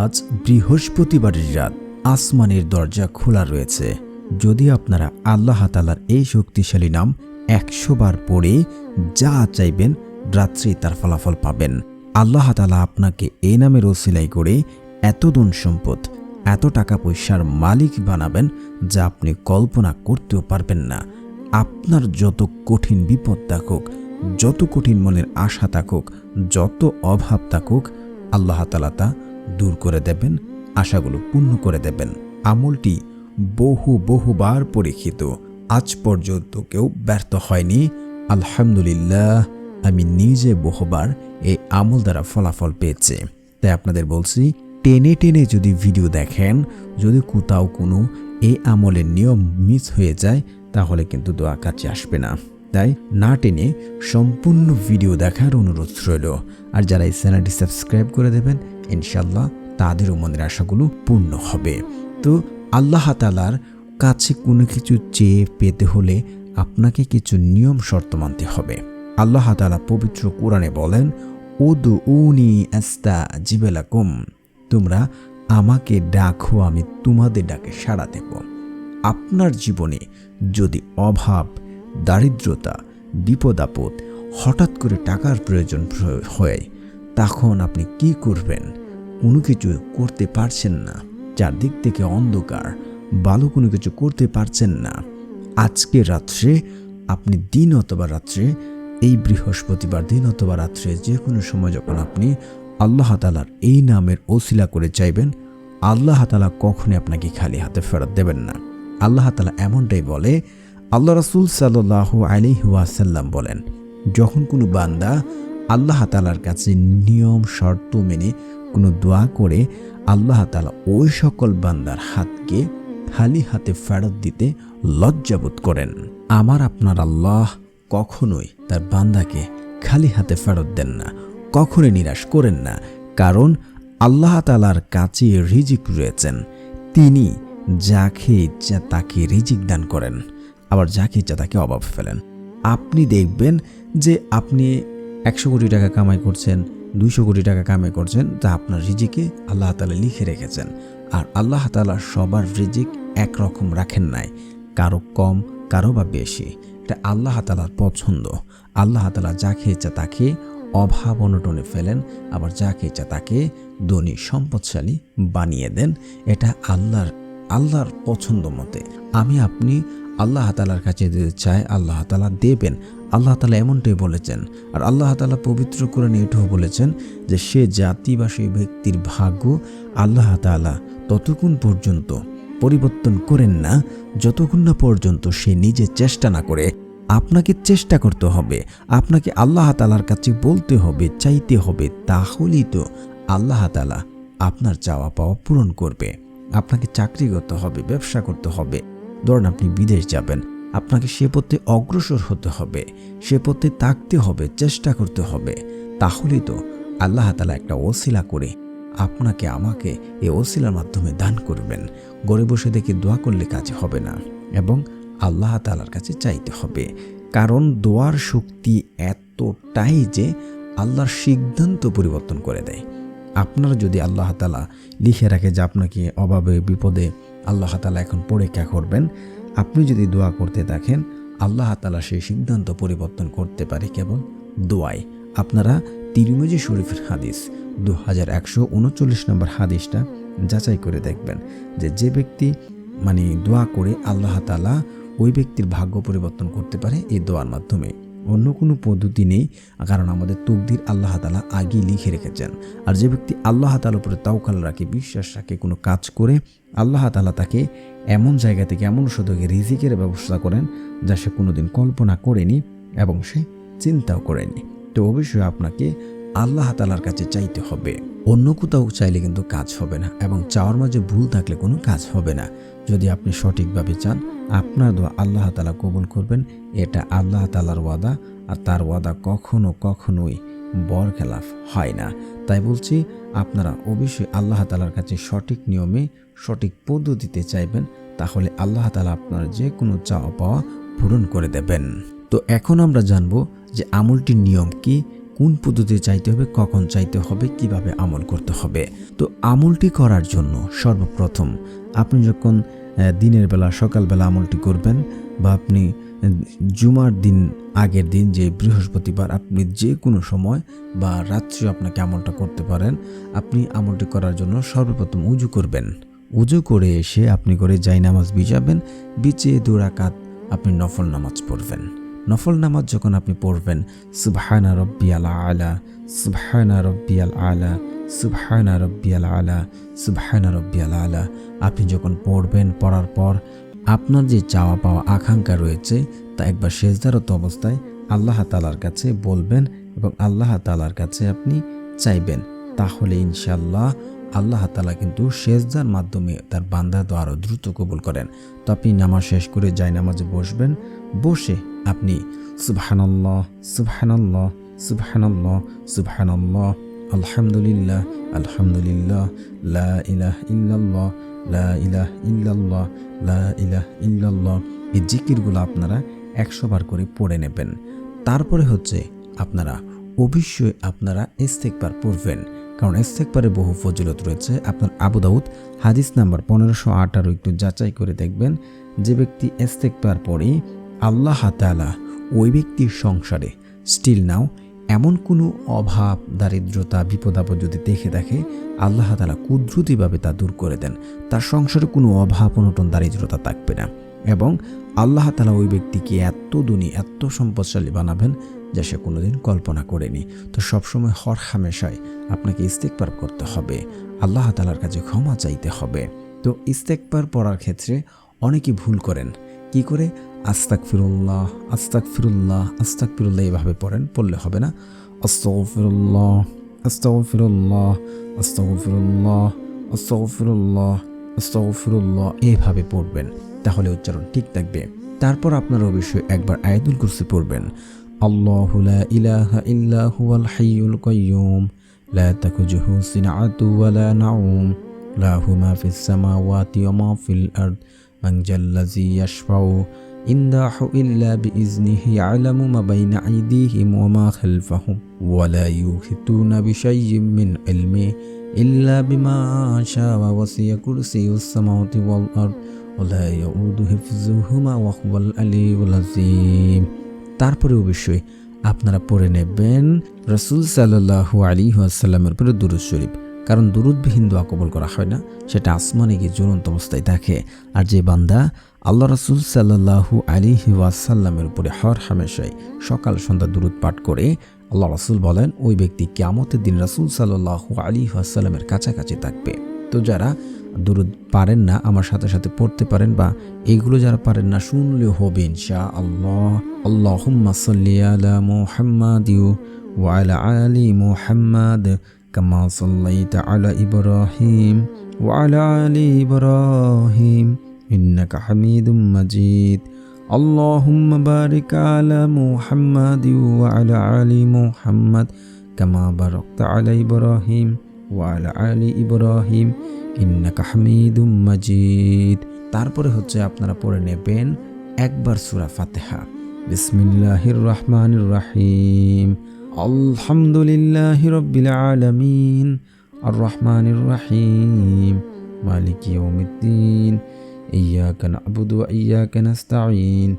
আজ বৃহস্পতিবারের রাত আসমানের দরজা খোলা রয়েছে। যদি আপনারা আল্লাহ তালার এই শক্তিশালী নাম একশো বার পড়ে যা চাইবেন, রাত্রি তার ফলাফল পাবেন। আল্লাহ তালা আপনাকে এই নামের ওসিলাই করে এত ধন সম্পদ, এত টাকা পয়সার মালিক বানাবেন যা আপনি কল্পনা করতেও পারবেন না। আপনার যত কঠিন বিপদ থাকুক, যত কঠিন মনের আশা থাকুক, যত অভাব থাকুক, আল্লাহ তালা তা দূর করে দেবেন, আশাগুলো পূর্ণ করে দেবেন। আমলটি বহু বহুবার পরীক্ষিত। আজ পর্যন্ত কেউ ব্যর্থ হয়নি। আলহামদুলিল্লাহ, আমি নিজে বহুবার এই আমল দ্বারা ফলাফল পেয়েছে। তাই আপনাদের বলছি, টেনে টেনে যদি ভিডিও দেখেন, যদি কোথাও কোনো এই আমলের নিয়ম মিস হয়ে যায়, তাহলে কিন্তু দোয়া কাছে আসবে না। তাই না টেনে সম্পূর্ণ ভিডিও দেখার অনুরোধ রইল। আর যারা এই চ্যানেলটি সাবস্ক্রাইব করে দেবেন ইনশাল্লাহ তাদেরও মনের আশাগুলো পূর্ণ হবে। তো আল্লাহ তালার কাছে কোনো কিছু চেয়ে পেতে হলে আপনাকে কিছু নিয়ম শর্ত মানতে হবে। আল্লাহ তালা পবিত্র কোরআনে বলেন উদু উনি আস্তা জিবেলাকুম তোমরা আমাকে ডাকো, আমি তোমাদের ডাকে সাড়া দেব। আপনার জীবনে যদি অভাব, দারিদ্রতা, বিপদ আপদ হঠাৎ করে টাকার প্রয়োজন হয়, তখন আপনি কি করবেন? কোনো কিছু করতে পারছেন না। চারদিক থেকে অন্ধকার। ভালো কোনো কিছু করতে পারছেন না। আজকে রাত্রে, আপনি দিন অথবা রাত্রে, এই বৃহস্পতিবার দিন অথবা রাত্রে যে কোনো সময় যখন আপনি আল্লাহ তালার এই নামের ওসিলা করে চাইবেন, আল্লাহ তালা কখনই আপনাকে খালি হাতে ফেরত দেবেন না। আল্লাহ তালা এমনটাই বলে, আল্লাহ রসুল সাল্লাহ আলিহাসাল্লাম বলেন, যখন কোনো বান্দা আল্লাহ তালার কাছে নিয়ম, শর্ত মেনে কোনো দোয়া করে আল্লাহ তালা ওই সকল বান্দার হাতকে খালি হাতে ফেরত দিতে লজ্জাবোধ করেন। আমার, আপনার আল্লাহ কখনোই তার বান্দাকে খালি হাতে ফেরত দেন না, কখনোই নিরাশ করেন না, কারণ আল্লাহ তালার কাছে রিজিক রয়েছেন। তিনি যাকে ইচ্ছা তাকে রিজিক দান করেন, আবার যাকে ইচ্ছা তাকে অভাব ফেলেন। আপনি দেখবেন যে আপনি একশো কোটি টাকা কামাই করছেন, দুইশো কোটি টাকা কামাই করছেন, তা আপনার রিজিকে আল্লাহ তালা লিখে রেখেছেন। আর আল্লাহ তালা সবার রিজিক একরকম রাখেন নাই, কারও কম, কারও বা বেশি। এটা আল্লাহ তালার পছন্দ। আল্লাহ তালা যা ইচ্ছা তাকে অভাব অনটনে ফেলেন, আবার যা ইচ্ছা তাকে ধনী সম্পদশালী বানিয়ে দেন। এটা আল্লাহর আল্লাহর পছন্দ মতে। আমি, আপনি আল্লাহ তালার কাছে দিতে চায়, আল্লাহ তালা দেবেন। আল্লাহ তালা এমনটাই বলেছেন। আর আল্লাহ তালা পবিত্র করে এটাও বলেছেন যে, সে জাতি বা সেই ব্যক্তির ভাগ্য আল্লাহ তালা ততক্ষণ পর্যন্ত পরিবর্তন করেন না, যতক্ষণ না পর্যন্ত সে নিজে চেষ্টা না করে। আপনাকে চেষ্টা করতে হবে, আপনাকে আল্লাহ তালার কাছে বলতে হবে, চাইতে হবে, তাহলেই তো আল্লাহ তালা আপনার চাওয়া পাওয়া পূরণ করবে। আপনাকে চাকরি করতে হবে, ব্যবসা করতে হবে। ধরুন আপনি বিদেশ যাবেন, আপনাকে সে পথে অগ্রসর হতে হবে, সে পথে তাকতে হবে, চেষ্টা করতে হবে। তাহলেই তো আল্লাহ তালা একটা ওসিলা করে আপনাকে, আমাকে এই ওসিলার মাধ্যমে দান করবেন। গড়ে বসে দেখে দোয়া করলে কাজ হবে না এবং আল্লাহ তালার কাছে চাইতে হবে। কারণ দোয়ার শক্তি এতটাই যে আল্লাহর সিদ্ধান্ত পরিবর্তন করে দেয়। আপনারা যদি আল্লাহ তালা লিখে রাখে যে আপনাকে অভাবে, বিপদে আল্লাহ তালা এখন পরীক্ষা করবেন। আপনি যদি দোয়া করতে থাকেন, আল্লাহ তালা সেই সিদ্ধান্ত পরিবর্তন করতে পারে কেবল দোয়ায়। আপনারা তিরুমজি শরীফের হাদিস দু হাজার একশো উনচল্লিশ নম্বর হাদিসটা যাচাই করে দেখবেন যে যে ব্যক্তি মানে দোয়া করে আল্লাহ তালা ওই ব্যক্তির ভাগ্য পরিবর্তন করতে পারে এই দোয়ার মাধ্যমে। অন্য কোনো পদ্ধতি নেই, কারণ আমাদের তকদির আল্লাহ তালা আগেই লিখে রেখেছেন। আর যে ব্যক্তি আল্লাহ তালার উপরে তাওকাল রাখে, বিশ্বাস রাখে, কোনো কাজ করে, আল্লাহ তালা তাকে এমন জায়গা থেকে, এমন শতকে রিজিকের ব্যবস্থা করেন যা সে কোনোদিন কল্পনা করেনি এবং সে চিন্তাও করেনি। তো অবশ্যই আপনাকে আল্লাহ তালার কাছে চাইতে হবে। অন্য কোথাও চাইলে কিন্তু কাজ হবে না এবং চাওয়ার মাঝে ভুল থাকলে কোনো কাজ হবে না। যদি আপনি সঠিকভাবে চান, আপনার দোয়া আল্লাহ তালা কবুল করবেন। এটা আল্লাহ তালার ওয়াদা, আর তার ওয়াদা কখনো কখনোই বর খেলাফ হয় না। তাই বলছি, আপনারা অবশ্যই আল্লাহ তালার কাছে সঠিক নিয়মে, সঠিক পদ্ধতিতে চাইবেন, তাহলে আল্লাহ তালা আপনার যে কোনো চাওয়া পাওয়া পূরণ করে দেবেন। তো এখন আমরা জানব যে আমলটির নিয়ম কি কোন পদ্ধতিতে চাইতে হবে, কখন চাইতে হবে, কীভাবে আমল করতে হবে। তো আমলটি করার জন্য সর্বপ্রথম আপনি যখন দিনের বেলা, সকালবেলা আমলটি করবেন বা আপনি জুমার দিন, আগের দিন যে বৃহস্পতিবার আপনি যে কোনো সময় বা রাত্রে আপনাকে আমলটা করতে পারেন, আপনি আমলটি করার জন্য সর্বপ্রথম উজু করবেন। উজু করে এসে আপনি করে যাই নামাজ বিজাবেন বিচিয়ে দুরাকাত আপনি নফল নামাজ পড়বেন। নফল নামাজ যখন আপনি পড়বেন, সুবহানা রব্বিয়াল আলা, সুবহানা রব্বিয়াল আলা, সুবহানা রব্বিয়াল আলা, সুবহানা রব্বিয়াল আলা। আপনি যখন পড়বেন, পড়ার পর আপনার যে চাওয়া পাওয়া আকাঙ্ক্ষা রয়েছে, তা একবার শেষদারত অবস্থায় আল্লাহ তালার কাছে বলবেন এবং আল্লাহ তালার কাছে আপনি চাইবেন। তাহলে ইনশাল্লাহ আল্লাহ তালা কিন্তু শেষদার মাধ্যমে তার বান্দা তো দ্রুত কবুল করেন। তো আপনি নামাজ শেষ করে যাই নামাজে বসবেন বসে আপনি সুবহানাল্লাহ সুবহানাল্লাহ সুবহানাল্লাহ সুবহানাল্লাহ, আলহামদুলিল্লাহ আলহামদুলিল্লাহ, লা ইলাহ ইল্লাল্লাহ, লা ইলাহ ইল্লাল্লাহ, লা ইলাহ ইল্লাল্লাহ। এই জিকিরগুলো আপনারা একশো বার করে পড়ে নেবেন। তারপরে হচ্ছে আপনারা অবশ্যই আপনারা ইস্তেকবার পড়বেন। কারণ ইস্তেকবারে বহু ফজিলত রয়েছে। আপনার আবু দাউদ হাদিস নাম্বার পনেরোশো আঠারো একটু যাচাই করে দেখবেন। যে ব্যক্তি ইস্তেকবার পড়ে আল্লাহ তাআলা ওই ব্যক্তির সংসারে স্টিল নাও এমন কোনো অভাব, দারিদ্রতা বিপদ আপদ যদি দেখে দেখে আল্লাহ তালা কুদরতিভাবে তা দূর করে দেন, তার সংসারে কোনো অভাব, অনটন, দারিদ্রতা থাকবে না। এবং আল্লাহ তালা ওই ব্যক্তিকে এত দুনি এত সম্পদশালী বানাবেন যা সে কোনোদিন কল্পনা করেনি। তো সবসময় হর হামেশায় আপনাকে ইস্তেকবার করতে হবে। আল্লাহ তালার কাছে ক্ষমা চাইতে হবে। তো ইস্তেকবার পড়ার ক্ষেত্রে অনেকে ভুল করেন। কি করে? আস্তাক ফিরুল্লাহ আস্তাক ফিরুল্লাহ আস্তাক ফিরুল্লাহ এভাবে পড়েন, পড়লে হবে না। আস্তফিরুল্লাহ আস্তফিরুল্লাহ আস্তফিরুল্লাহ আস্তফিরুল্লাহ আস্তফিরুল্লাহ এভাবে পড়বেন। তাহলে উচ্চারণ ঠিক থাকবে। তারপর আপনারা অবশ্যই একবার আয়াতুল কুরসি পড়বেন। আল্লাহ ইলাহা ইল্লা হুয়াল হাইয়ুল কাইয়ুম, লা তাকুজুহু সিনআতু ওয়ালা নাউম, লাহু মা ফিস সামাওয়াতি ওয়া মা ফিল আরদ মানজাল্লাজি ইয়াশফাউ ইন্দাহ ইল্লা বিইজনিহি ইয়ালামু মা বাইনা আইদিহিম ওয়া মা খালফাহুম ওয়া লা ইউহিতুনা বিশাইয়্যিন মিন ইলমি ইল্লা বিমা শা ওয়া ওয়াসিয়া কুরসিয়ুস সামাওয়াতি ওয়াল আরদ ওয়া লা ইয়াউদু হিফযুহুমা ওয়া হুয়াল আলিউল আযীম তারপরে অবশ্যই আপনারা পড়ে নেবেন রসুল সাল্লাহু আলী আসাল্লামের উপরে দুরুজ শরীফ। কারণ দুরুদবিহীন দোয়া কবল করা হয় না, সেটা আসমানে গিয়ে জ্বলন্ত অবস্থায় থাকে। আর যে বান্দা আল্লাহ রসুল সাল্লাহু আলী ওয়াসাল্লামের উপরে হর হামেশাই সকাল সন্ধ্যা দুরুদ পাঠ করে, আল্লাহ রসুল বলেন, ওই ব্যক্তি কেমতের দিন রসুল সাল্লাহু আলী ওয়াসাল্লামের কাছাকাছি থাকবে। তো যারা দুরুদ পারেন না, আমার সাথে সাথে পড়তে পারেন বা এগুলো যারা পারেন না, শুনলেও হবে ইনশা আল্লাহ আল্লাহুম্মা সাল্লি আলা মুহাম্মাদ ওয়া আলা আলি মুহাম্মাদ কামা সাল্লাইতা আলা ইব্রাহিম ওয়া আলা আলি ইব্রাহিম ইন্নাকা হামিদুম মাজিদ اللهم بارك على محمد وعلى آل محمد كما باركت على إبراهيم وعلى آل إبراهيم ইন্নাকা হামিদুম মাজিদ তারপরে হচ্ছে আপনারা পড়ে নেবেন একবার সূরা ফাতিহা বিসমিল্লাহির রহমানির রহিম আলহামদুলিল্লাহি রাব্বিল আলামিন আর রহমানির রহিম মালিক ইয়াউমিদ্দিন إياك نعبد وإياك نستعين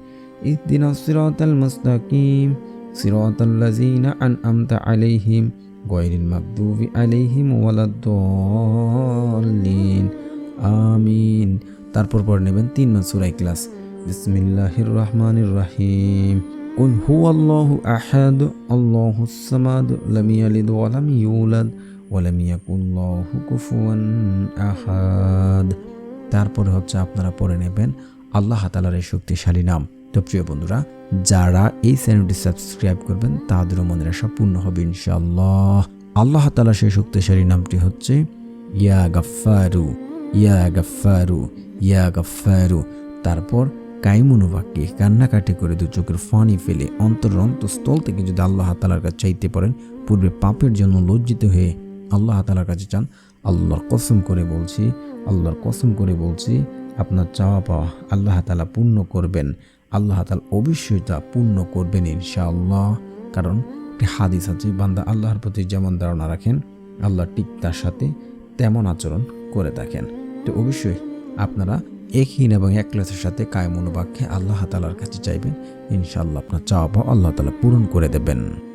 اهدنا الصراط المستقيم صراط الذين أنعمت عليهم غير المغضوب عليهم ولا الضالين আমিন তারপর পড়ে নেবেন তিন মান সূরা ইখলাস বিসমিল্লাহির রহমানির রহিম قل هو الله أحد الله الصمد لم يلد ولم يولد ولم يكن له كفوا أحد তারপরে হচ্ছে আপনারা পড়ে নেবেন আল্লাহ তালার এই শক্তিশালী নাম তো প্রিয় বন্ধুরা যারা এই চ্যানেলটি সাবস্ক্রাইব করবেন তাদেরও মনের আশা পূর্ণ হবে ইনশাআল্লাহ আল্লাহ তালা সেই শক্তিশালী নামটি হচ্ছে ইয়া গাফারু ইয়া গাফারু ইয়া গাফারু তারপর কাইমুনুবাক্যে কান্নাকাটি করে দু চোখের ফানি ফেলে অন্তর অন্তঃস্থল থেকে যদি আল্লাহ তালার কাছে চাইতে পারেন, পূর্বে পাপের জন্য লজ্জিত হয়ে আল্লাহ তালার কাছে চান। আল্লাহর কসম করে বলছি, আল্লাহর কসম করে বলছি, আপনার চাওয়া পাওয়া আল্লাহ তালা পূর্ণ করবেন। আল্লাহ তালা অবশ্যই তা পূর্ণ করবেন ইনশাআল্লাহ। কারণ একটি হাদিস আছে, বান্দা আল্লাহর প্রতি যেমন ধারণা রাখেন, আল্লাহ ঠিক তার সাথে তেমন আচরণ করে থাকেন। তো অবশ্যই আপনারা একহীন এবং একলাসের সাথে কায় মনোবাক্যে আল্লাহ তালার কাছে চাইবেন। ইনশাআল্লাহ আপনার চাওয়া আল্লাহ তালা পূরণ করে দেবেন।